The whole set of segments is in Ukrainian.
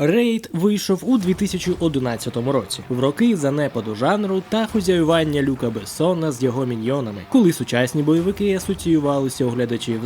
Рейд вийшов у 2011 році, в роки занепаду жанру та хозяювання Люка Бессона з його міньйонами, коли сучасні бойовики асоціювалися у глядачів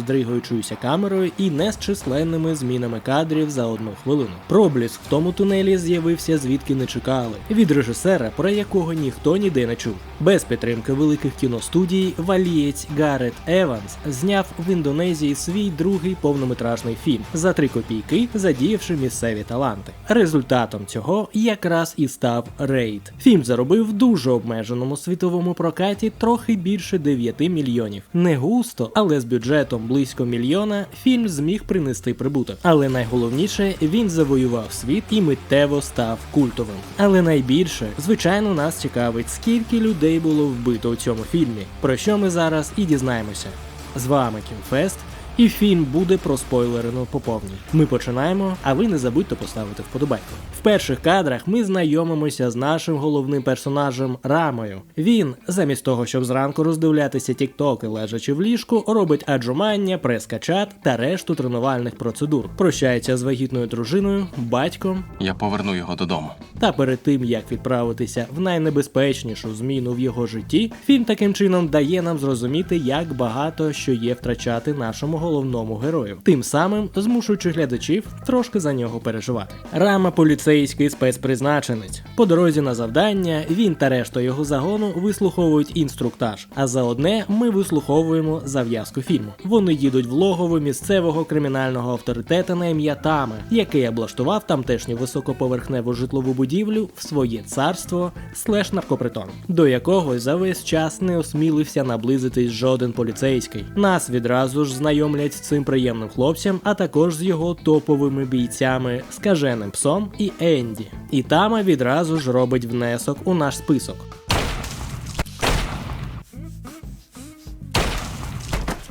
з камерою і незчисленними змінами кадрів за одну хвилину. Пробліск в тому тунелі з'явився звідки не чекали від режисера, про якого ніхто ніде не чув. Без підтримки великих кіностудій валієць Гарет Еванс зняв в Індонезії свій другий повнометражний фільм за три копійки, задіявши місцеві таланти. Результатом цього якраз і став Рейд. Фільм заробив в дуже обмеженому світовому прокаті трохи більше 9 мільйонів. Не густо, але з бюджетом близько мільйона фільм зміг принести прибуток. Але найголовніше він завоював світ і миттєво став культовим. Але найбільше, звичайно, нас цікавить, скільки людей було вбито у цьому фільмі, про що ми зараз і дізнаємося. З вами Кінфест. І фільм буде проспойлерено по повній. Ми починаємо, а ви не забудьте поставити вподобайку. В перших кадрах ми знайомимося з нашим головним персонажем Рамою. Він, замість того, щоб зранку роздивлятися тіктоки, лежачи в ліжку, робить аджумання, прес-качат та решту тренувальних процедур. Прощається з вагітною дружиною, батьком, Я поверну його додому. та перед тим як відправитися в найнебезпечнішу зміну в його житті, фільм таким чином дає нам зрозуміти, як багато що є втрачати нашому головному герою, тим самим змушуючи глядачів трошки за нього переживати. Рама поліцейський спецпризначенець. По дорозі на завдання він та решта його загону вислуховують інструктаж. А за одне ми вислуховуємо зав'язку фільму. Вони їдуть в логово місцевого кримінального авторитета на ім'я Таме, який облаштував тамтешню високоповерхневу житлову будівлю в своє царство слеш наркопритон, до якого за весь час не осмілився наблизитись жоден поліцейський. Нас відразу ж знайомлять з цим приємним хлопцям, а також з його топовими бійцями скаженим псом і Енді. І Тама відразу ж робить внесок у наш список.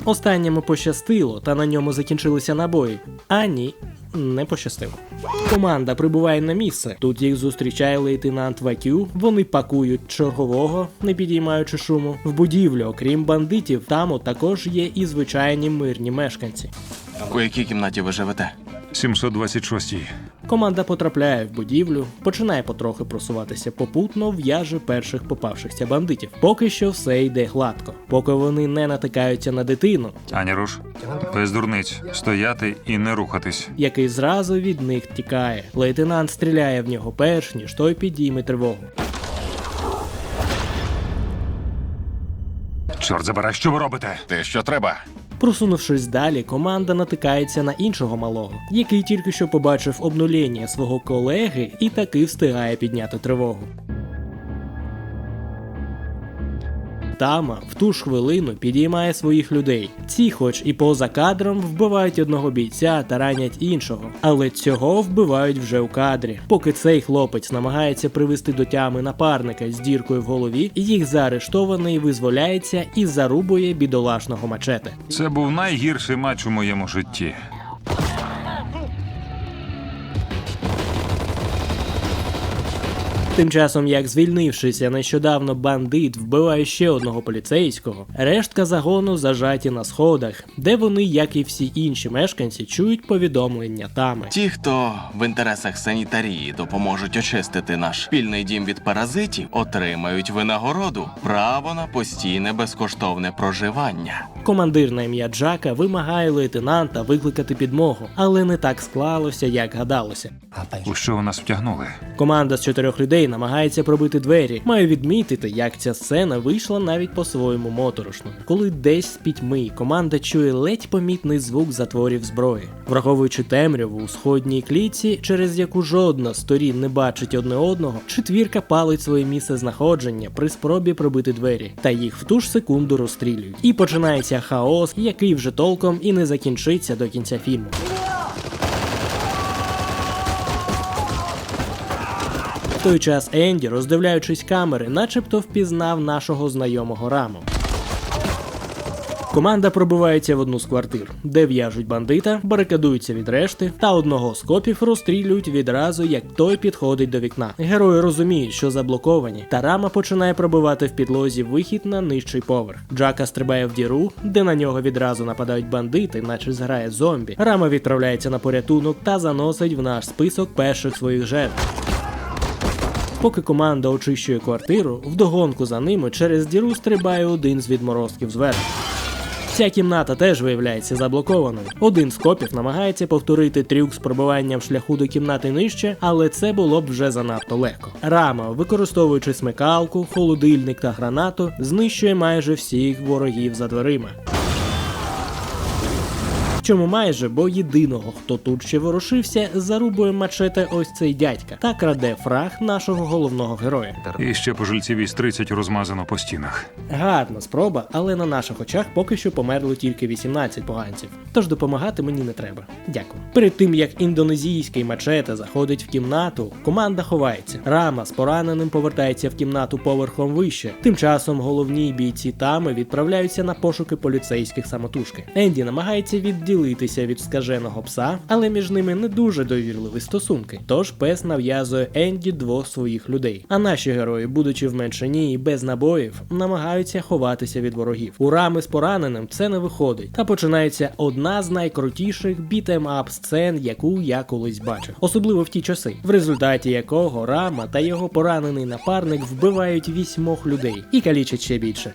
Останньому пощастило, та на ньому закінчилися набої. А ні, не пощастило. Команда прибуває на місце. Тут їх зустрічає лейтенант Вакю. Вони пакують чергового, не підіймаючи шуму. В будівлю, окрім бандитів, там також є і звичайні мирні мешканці. У якій кімнаті ви живете? 726. Команда потрапляє в будівлю, починає потрохи просуватися попутно, в'яже перших попавшихся бандитів. Поки що все йде гладко, поки вони не натикаються на дитину, Аня Руш, без дурниць, стояти і не рухатись. який зразу від них тікає. Лейтенант стріляє в нього перш ніж той підійме тривогу. Чорт забирай, що ви робите? Те, що треба. Просунувшись далі, команда натикається на іншого малого, який тільки що побачив обнулення свого колеги і таки встигає підняти тривогу. Тама в ту ж хвилину підіймає своїх людей. Ці, хоч і поза кадром, вбивають одного бійця та ранять іншого, але цього вбивають вже у кадрі. Поки цей хлопець намагається привести до тями напарника з діркою в голові, їх заарештований визволяється і зарубує бідолашного мачете. Це був найгірший матч у моєму житті. Тим часом, як звільнившися нещодавно бандит вбиває ще одного поліцейського, рештка загону зажаті на сходах, де вони, як і всі інші мешканці, чують повідомлення тами. Ті, хто в інтересах санітарії допоможуть очистити наш спільний дім від паразитів, отримають винагороду право на постійне безкоштовне проживання. Командир на ім'я Джака вимагає лейтенанта викликати підмогу, але не так склалося, як гадалося. У що ви нас втягнули? Команда з чотирьох людей намагається пробити двері. Маю відмітити, як ця сцена вийшла навіть по-своєму моторошно. Коли десь з пітьми команда чує ледь помітний звук затворів зброї, враховуючи темряву у сходній клітці, через яку жодна сторін не бачить одне одного, четвірка палить своє місце знаходження при спробі пробити двері, та їх в ту ж секунду розстрілюють. І починається хаос, який вже толком і не закінчиться до кінця фільму. Той час Енді, роздивляючись камери, начебто впізнав нашого знайомого раму. Команда пробивається в одну з квартир, де в'яжуть бандита, барикадуються від решти, та одного з копів розстрілюють відразу, як той підходить до вікна. Герої розуміють, що заблоковані, та рама починає пробивати в підлозі вихід на нижчий поверх. Джака стрибає в діру, де на нього відразу нападають бандити, наче зграє зомбі. Рама відправляється на порятунок та заносить в наш список перших своїх жертв. Поки команда очищує квартиру, вдогонку за ними через діру стрибає один з відморозків зверху. Ця кімната теж виявляється заблокованою. Один з копів намагається повторити трюк з пробиванням шляху до кімнати нижче, але це було б вже занадто легко. Рама, використовуючи смикалку, холодильник та гранату, знищує майже всіх ворогів за дверима. Чому майже, бо єдиного, хто тут ще ворушився, зарубує мачете ось цей дядька та краде фраг нашого головного героя. І ще пожильців із 30 розмазано по стінах. Гарна спроба, але на наших очах поки що померло тільки 18 поганців. Тож допомагати мені не треба. Дякую. Перед тим як індонезійський мачете заходить в кімнату, команда ховається. Рама з пораненим повертається в кімнату поверхом вище. Тим часом головні бійці тами відправляються на пошуки поліцейських самотужки. Енді намагається відділитися від скаженого пса, але між ними не дуже довірливі стосунки. Тож пес нав'язує Енді двох своїх людей. А наші герої, будучи в меншині і без набоїв, намагаються ховатися від ворогів. У рами з пораненим це не виходить. Та починається одна з найкрутіших бітем-ап сцен, яку я колись бачив, особливо в ті часи, в результаті якого рама та його поранений напарник вбивають вісьмох людей і калічать ще більше.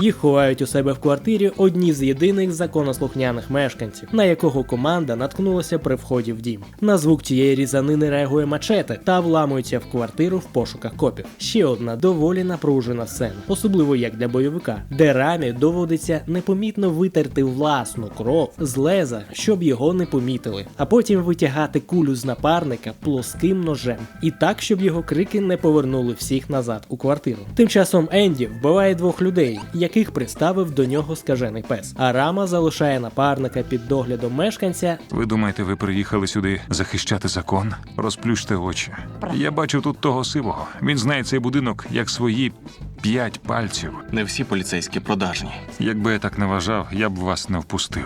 Їх ховають у себе в квартирі одні з єдиних законослухняних мешканців, на якого команда наткнулася при вході в дім. На звук цієї різанини реагує мачете та вламується в квартиру в пошуках копів. Ще одна доволі напружена сцена, особливо як для бойовика, де рамі доводиться непомітно витерти власну кров з леза, щоб його не помітили, а потім витягати кулю з напарника плоским ножем, і так, щоб його крики не повернули всіх назад у квартиру. Тим часом Енді вбиває двох людей, яких приставив до нього скажений пес. А Рама залишає напарника під доглядом мешканця. Ви думаєте, ви приїхали сюди захищати закон? Розплющте очі. Я бачив тут того сивого. Він знає цей будинок як свої п'ять пальців. Не всі поліцейські продажні. Якби я так не вважав, я б вас не впустив.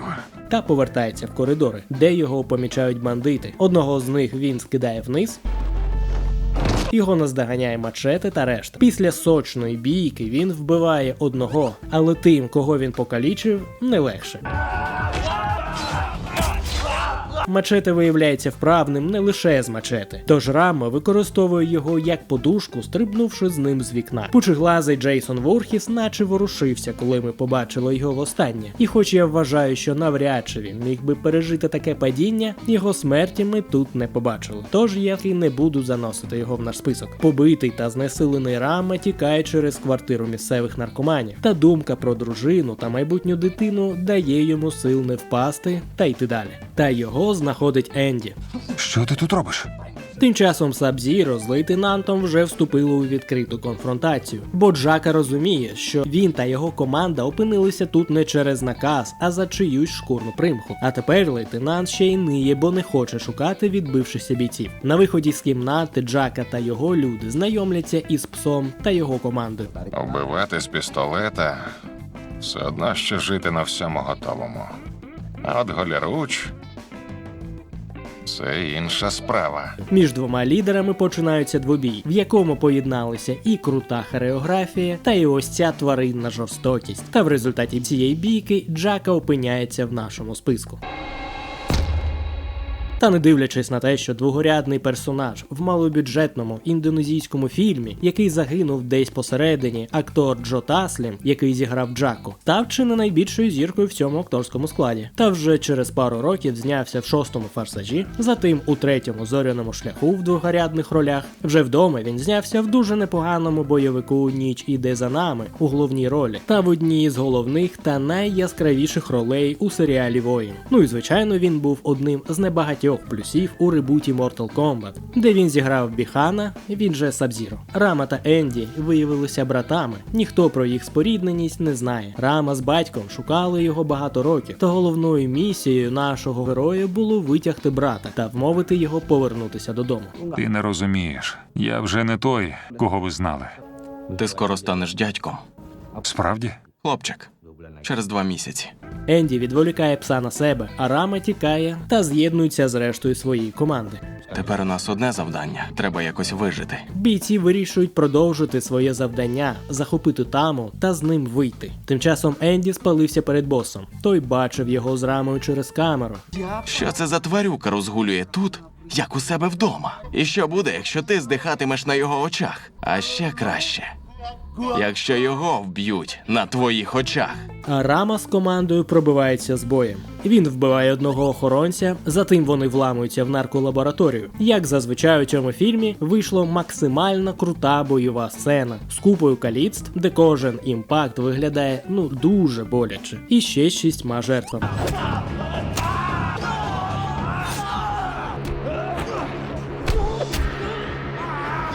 та повертається в коридори, де його помічають бандити. Одного з них він скидає вниз. Його наздоганяє мачети та решта. Після сочної бійки він вбиває одного, але тим, кого він покалічив, не легше. Мачете виявляється вправним не лише з мачете, тож Рама використовує його як подушку, стрибнувши з ним з вікна. Пучеглазий Джейсон Ворхіс наче ворушився, коли ми побачили його востаннє. І хоч я вважаю, що навряд чи він міг би пережити таке падіння, його смерті ми тут не побачили. Тож я і не буду заносити його в наш список. Побитий та знесилений Рама тікає через квартиру місцевих наркоманів. Та думка про дружину та майбутню дитину дає йому сил не впасти та йти далі. Та його знаходить Енді. Що ти тут робиш? Тим часом Сабзіро з лейтенантом вже вступили у відкриту конфронтацію, бо Джака розуміє, що він та його команда опинилися тут не через наказ, а за чиюсь шкурну примху. А тепер лейтенант ще й ниє, бо не хоче шукати відбившихся бійців. На виході з кімнати Джака та його люди знайомляться із псом та його командою. Вбивати з пістолета все одно ще жити на всьому готовому. А от голіруч це інша справа. Між двома лідерами починаються двобій, в якому поєдналися і крута хореографія, та й ось ця тваринна жорстокість. Та в результаті цієї бійки Джака опиняється в нашому списку. Та не дивлячись на те, що двогорядний персонаж в малобюджетному індонезійському фільмі, який загинув десь посередині, актор Джо Таслім, який зіграв Джаку, став чи не найбільшою зіркою в цьому акторському складі. Та вже через пару років знявся в шостому форсажі, затим у третьому зоряному шляху в двогорядних ролях. Вже вдома він знявся в дуже непоганому бойовику Ніч іде за нами у головній ролі, та в одній з головних та найяскравіших ролей у серіалі Воїн. Ну і звичайно, він був одним з небагатьох плюсів у ребуті Mortal Kombat, де він зіграв Біхана, він же Сабзіро. Рама та Енді виявилися братами. Ніхто про їх спорідненість не знає. Рама з батьком шукали його багато років, та головною місією нашого героя було витягти брата та вмовити його повернутися додому. Ти не розумієш. Я вже не той, кого ви знали. Ти скоро станеш дядьком. Справді? Хлопчик. Через два місяці. Енді відволікає пса на себе, а Рама тікає та з'єднується з рештою своєї команди. Тепер у нас одне завдання. Треба якось вижити. Бійці вирішують продовжити своє завдання, захопити таму та з ним вийти. Тим часом Енді спалився перед босом. Той бачив його з рамою через камеру. Що це за тварюка розгулює тут, як у себе вдома? І що буде, якщо ти здихатимеш на його очах? А ще краще, якщо його вб'ють на твоїх очах. Рама з командою пробивається з боєм. Він вбиває одного охоронця, затим вони вламуються в нарколабораторію. Як зазвичай у цьому фільмі вийшла максимально крута бойова сцена з купою каліцтв, де кожен імпакт виглядає ну дуже боляче, і ще шістьма жертвами.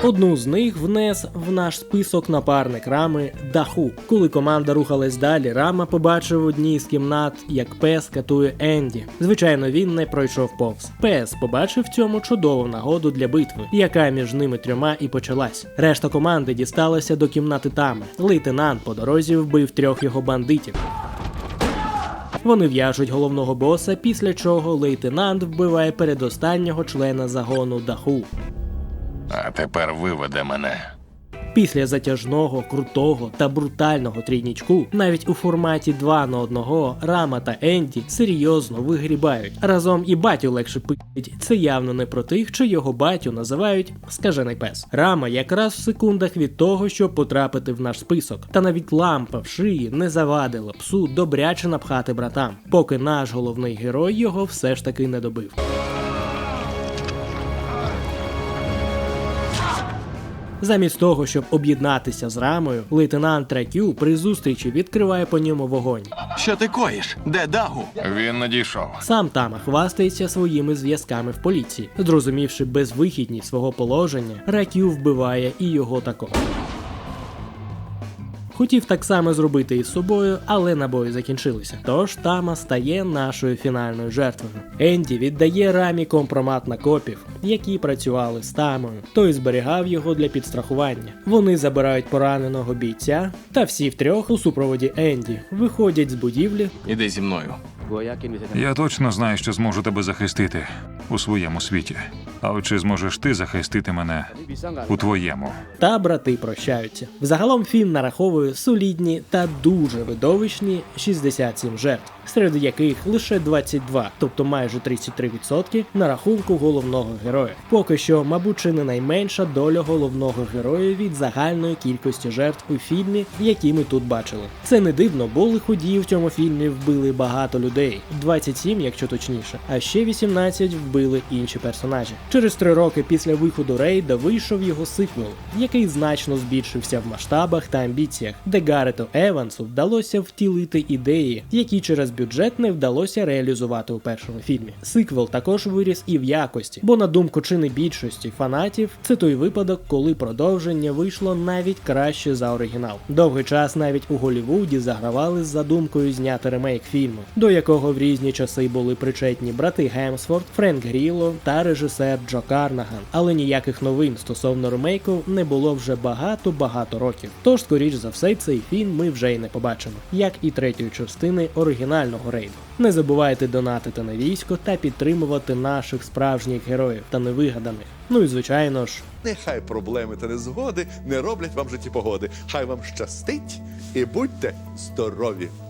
Одну з них внес в наш список напарник рами Даху. Коли команда рухалась далі, рама побачив в одній з кімнат, як пес катує Енді. Звичайно, він не пройшов повз. Пес побачив в цьому чудову нагоду для битви, яка між ними трьома і почалась. Решта команди дісталася до кімнати тами. Лейтенант по дорозі вбив трьох його бандитів. Вони в'яжуть головного боса, після чого лейтенант вбиває передостаннього члена загону Даху. А тепер виведе мене. Після затяжного, крутого та брутального трійнічку, навіть у форматі 2 на 1 Рама та Енді серйозно вигрібають. Разом і батю легше пить. Це явно не про тих, чи його батю називають скажений пес. Рама якраз в секундах від того, щоб потрапити в наш список. Та навіть лампа в шиї не завадила псу добряче напхати братам, поки наш головний герой його все ж таки не добив. Замість того, щоб об'єднатися з рамою, лейтенант Тракю при зустрічі відкриває по ньому вогонь. Що ти коїш? Де дагу? Він надійшов. Сам Тама хвастається своїми зв'язками в поліції. Зрозумівши безвихідність свого положення, Ракю вбиває і його також. Хотів так само зробити із собою, але набої закінчилися. Тож Тама стає нашою фінальною жертвою. Енді віддає рамі компромат на копів, які працювали з Тамою. Той зберігав його для підстрахування. Вони забирають пораненого бійця, та всі втрьох у супроводі Енді виходять з будівлі Іди зі мною. Я точно знаю, що зможу тебе захистити у своєму світі. А от чи зможеш ти захистити мене у твоєму? та брати прощаються. Взагалом фільм нараховує солідні та дуже видовищні 67 жертв, серед яких лише 22, тобто майже 33% на рахунку головного героя. Поки що, мабуть, чи не найменша доля головного героя від загальної кількості жертв у фільмі, які ми тут бачили. Це не дивно, бо лиходії в цьому фільмі вбили багато людей, 27, якщо точніше, а ще 18 вбили інші персонажі. Через три роки після виходу рейда вийшов його сиквел, який значно збільшився в масштабах та амбіціях, де Гарету Евансу вдалося втілити ідеї, які через бюджет не вдалося реалізувати у першому фільмі. Сиквел також виріс і в якості, бо на думку чи не більшості фанатів, це той випадок, коли продовження вийшло навіть краще за оригінал. Довгий час навіть у Голлівуді загравали з задумкою зняти ремейк фільму, до якого в різні часи були причетні брати Гемсворт, Френк Гріло та режисер Джо Карнаган. Але ніяких новин стосовно ремейку не було вже багато-багато років. Тож, скоріш за все, цей фільм ми вже й не побачимо, як і третьої частини оригінального рейду. Не забувайте донатити на військо та підтримувати наших справжніх героїв та невигаданих. Ну і звичайно ж, Нехай проблеми та незгоди не роблять вам житті погоди. Хай вам щастить і будьте здорові!